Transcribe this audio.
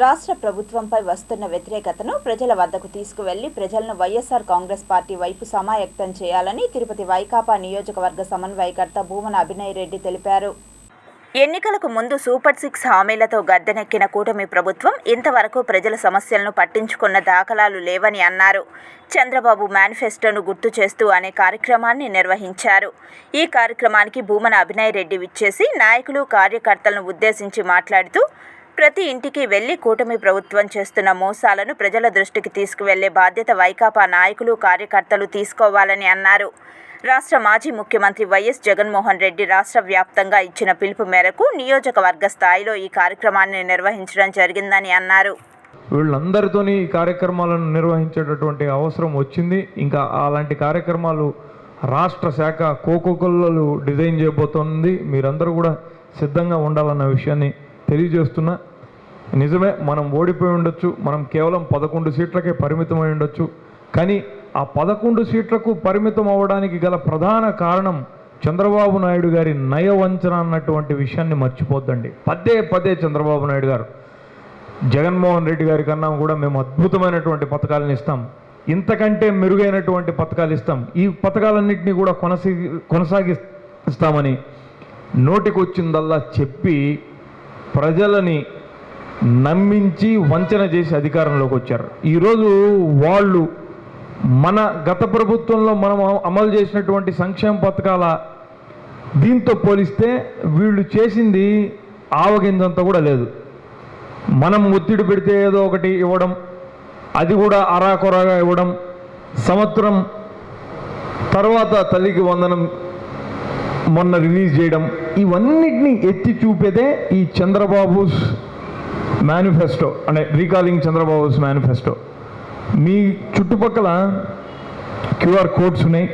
రాష్ట్ర ప్రభుత్వంపై వస్తున్న వ్యతిరేకతను ప్రజల వద్దకు తీసుకువెళ్ళి ప్రజలను వైఎస్ఆర్ కాంగ్రెస్ పార్టీ వైపు సమాయక్తం చేయాలని తిరుపతి వైకాపా నియోజకవర్గ సమన్వయకర్త భూమన అభినయ్ రెడ్డి తెలిపారు. ఎన్నికలకు ముందు సూపర్ సిక్స్ హామీలతో గద్దెనెక్కిన కూటమి ప్రభుత్వం ఇంతవరకు ప్రజల సమస్యలను పట్టించుకున్న దాఖలాలు లేవని అన్నారు. చంద్రబాబు మేనిఫెస్టోను గుర్తు చేస్తూ అనే కార్యక్రమాన్ని నిర్వహించారు. ఈ కార్యక్రమానికి భూమన అభినయ్ రెడ్డి విచ్చేసి నాయకులు కార్యకర్తలను ఉద్దేశించి మాట్లాడుతూ ప్రతి ఇంటికి వెళ్ళి కూటమి ప్రభుత్వం చేస్తున్న మోసాలను ప్రజల దృష్టికి తీసుకువెళ్ళే బాధ్యత వైకాపా నాయకులు కార్యకర్తలు తీసుకోవాలని అన్నారు. రాష్ట్ర మాజీ ముఖ్యమంత్రి వైఎస్ జగన్మోహన్ రెడ్డి రాష్ట్ర వ్యాప్తంగా ఇచ్చిన పిలుపు మేరకు నియోజకవర్గ స్థాయిలో ఈ కార్యక్రమాన్ని నిర్వహించడం జరిగిందని అన్నారు. వీళ్ళందరితోని ఈ కార్యక్రమాలను నిర్వహించేటటువంటి అవసరం వచ్చింది. ఇంకా అలాంటి కార్యక్రమాలు రాష్ట్ర శాఖ కోకోకొల్లలు డిజైన్ చేయబోతోంది. మీరందరూ కూడా సిద్ధంగా ఉండాలన్న విషయాన్ని తెలియజేస్తున్నా నిజమే మనం ఓడిపోయి ఉండొచ్చు మనం కేవలం పదకొండు సీట్లకే పరిమితమై ఉండొచ్చు కానీ ఆ పదకొండు సీట్లకు పరిమితం అవ్వడానికి గల ప్రధాన కారణం చంద్రబాబు నాయుడు గారి నయవంచన అన్నటువంటి విషయాన్ని మర్చిపోద్దండి. పదే పదే చంద్రబాబు నాయుడు గారు జగన్మోహన్ రెడ్డి గారి కన్నా కూడా మేము అద్భుతమైనటువంటి పథకాలను ఇస్తాం. ఇంతకంటే మెరుగైనటువంటి పథకాలు ఇస్తాం. ఈ పథకాలన్నింటినీ కూడా కొనసాగి కొనసాగిస్తామని నోటికొచ్చిందల్లా చెప్పి ప్రజలని నమ్మించి వంచన చేసి అధికారంలోకి వచ్చారు. ఈరోజు వాళ్ళు మన గత ప్రభుత్వంలో మనం అమలు చేసినటువంటి సంక్షేమ పథకాల దీంతో పోలిస్తే వీళ్ళు చేసింది ఆవగింజంతా కూడా లేదు. మనం ఒత్తిడి పెడితే ఏదో ఒకటి ఇవ్వడం అది కూడా అరాకొరగా ఇవ్వడం సంవత్సరం తర్వాత తల్లికి వందనం మొన్న రిలీజ్ చేయడం ఇవన్నిటిని ఎత్తి చూపేదే ఈ చంద్రబాబుస్ మేనిఫెస్టో అంటే రీకాలింగ్ చంద్రబాబుస్ మేనిఫెస్టో. మీ చుట్టుపక్కల క్యూఆర్ కోడ్స్ ఉన్నాయి.